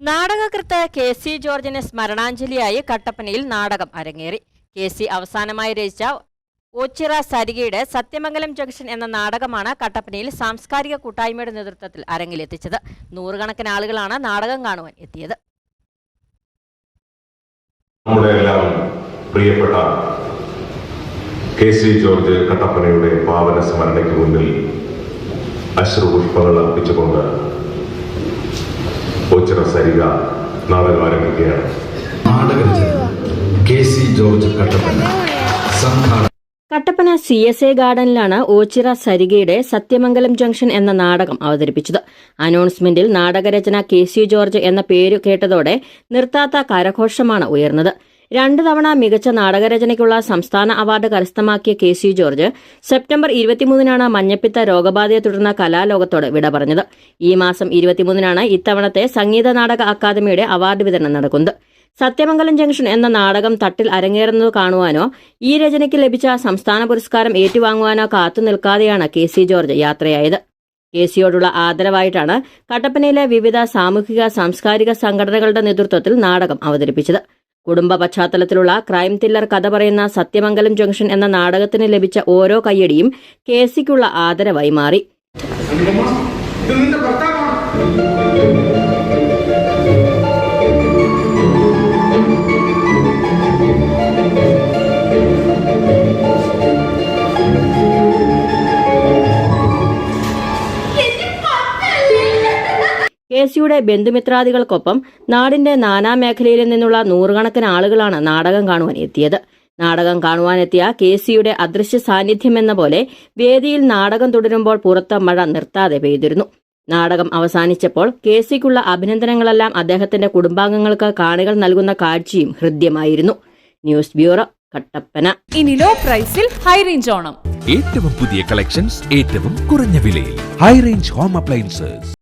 നാടകകൃത്ത് K C ജോർജിന് സ്മരണാഞ്ജലിയായി കട്ടപ്പനയിൽ നാടകം അരങ്ങേറി. കെ സി അവസാനമായി രചിച്ച ഓച്ചിറ സരികയുടെ സത്യമംഗലം ജംഗ്ഷൻ എന്ന നാടകമാണ് കട്ടപ്പനയിൽ സാംസ്കാരിക കൂട്ടായ്മയുടെ നേതൃത്വത്തിൽ അരങ്ങിലെത്തിച്ചത്. നൂറുകണക്കിന് ആളുകളാണ് നാടകം കാണുവാൻ എത്തിയത്. നമ്മുടെ എല്ലാം പ്രിയപ്പെട്ട കെ സി ജോർജ് കട്ടപ്പനയുടെ പാവന സ്മരണയ്ക്ക് മുന്നിൽ അശ്രുപുഷ്പങ്ങൾ അർപ്പിച്ചുകൊണ്ട് ഓച്ചിറ സരിക നാടകം ആരംഭിക്കുകയാണ്. K C George Kattappana C S A ഗാർഡനിലാണ് Ochira സരികയുടെ സത്യമംഗലം ജംഗ്ഷൻ എന്ന നാടകം അവതരിപ്പിച്ചത്. അനൗൺസ്മെന്റിൽ നാടകരചന കെ സി ജോർജ് എന്ന പേര് കേട്ടതോടെ നിർത്താത്ത കരഘോഷമാണ് ഉയർന്നത്. രണ്ടു തവണ മികച്ച നാടകരചനയ്ക്കുള്ള സംസ്ഥാന അവാർഡ് കരസ്ഥമാക്കിയ കെ സി ജോർജ് സെപ്റ്റംബർ ഇരുപത്തിമൂന്നിനാണ് മഞ്ഞപ്പിത്ത രോഗബാധയെ തുടർന്ന് കലാലോകത്തോട് വിട പറഞ്ഞത്. ഈ മാസം ഇരുപത്തിമൂന്നിനാണ് ഇത്തവണത്തെ സംഗീത നാടക അക്കാദമിയുടെ അവാർഡ് വിതരണം നടക്കുന്നത്. സത്യമംഗലം ജംഗ്ഷൻ എന്ന നാടകം തട്ടിൽ അരങ്ങേറുന്നത് കാണുവാനോ ഈ രചനയ്ക്ക് ലഭിച്ച സംസ്ഥാന പുരസ്കാരം ഏറ്റുവാങ്ങുവാനോ കാത്തു നിൽക്കാതെയാണ് കെ സി ജോർജ് യാത്രയായത്. കെ സിയോടുള്ള ആദരവായിട്ടാണ് കട്ടപ്പനയിലെ വിവിധ സാമൂഹിക സാംസ്കാരിക സംഘടനകളുടെ നേതൃത്വത്തിൽ നാടകം അവതരിപ്പിച്ചത്. കുടുംബ പശ്ചാത്തലത്തിലുള്ള ക്രൈം ത്രില്ലർ കഥ പറയുന്ന സത്യമംഗലം ജംഗ്ഷൻ എന്ന നാടകത്തിന് ലഭിച്ച ഓരോ കയ്യടിയും കേസിക്കുള്ള ആദരവായി മാറി. ഇത് നിന്റെ കെ സിയുടെ ബന്ധുമിത്രാദികൾക്കൊപ്പം നാടിന്റെ നാനാമേഖലയിൽ നിന്നുള്ള നൂറുകണക്കിന് ആളുകളാണ് നാടകം കാണുവാൻ എത്തിയത്. നാടകം കാണുവാനെത്തിയ കെ സിയുടെ അദൃശ്യ സാന്നിധ്യമെന്ന പോലെ വേദിയിൽ നാടകം തുടരുമ്പോൾ പുറത്ത് മഴ നിർത്താതെ പെയ്തിരുന്നു. നാടകം അവസാനിച്ചപ്പോൾ കെ സിക്കുള്ള അഭിനന്ദനങ്ങളെല്ലാം അദ്ദേഹത്തിന്റെ കുടുംബാംഗങ്ങൾക്ക് കാണികൾ നൽകുന്ന കാഴ്ചയും ഹൃദ്യമായിരുന്നു. News bureau Kattappana. ഇനി ലോ പ്രൈസിൽ ഹൈ റേഞ്ച് ഓണം. ഏറ്റവും പുതിയ കളക്ഷൻസ് ഏറ്റവും കുറഞ്ഞ വിലയിൽ. High range home appliances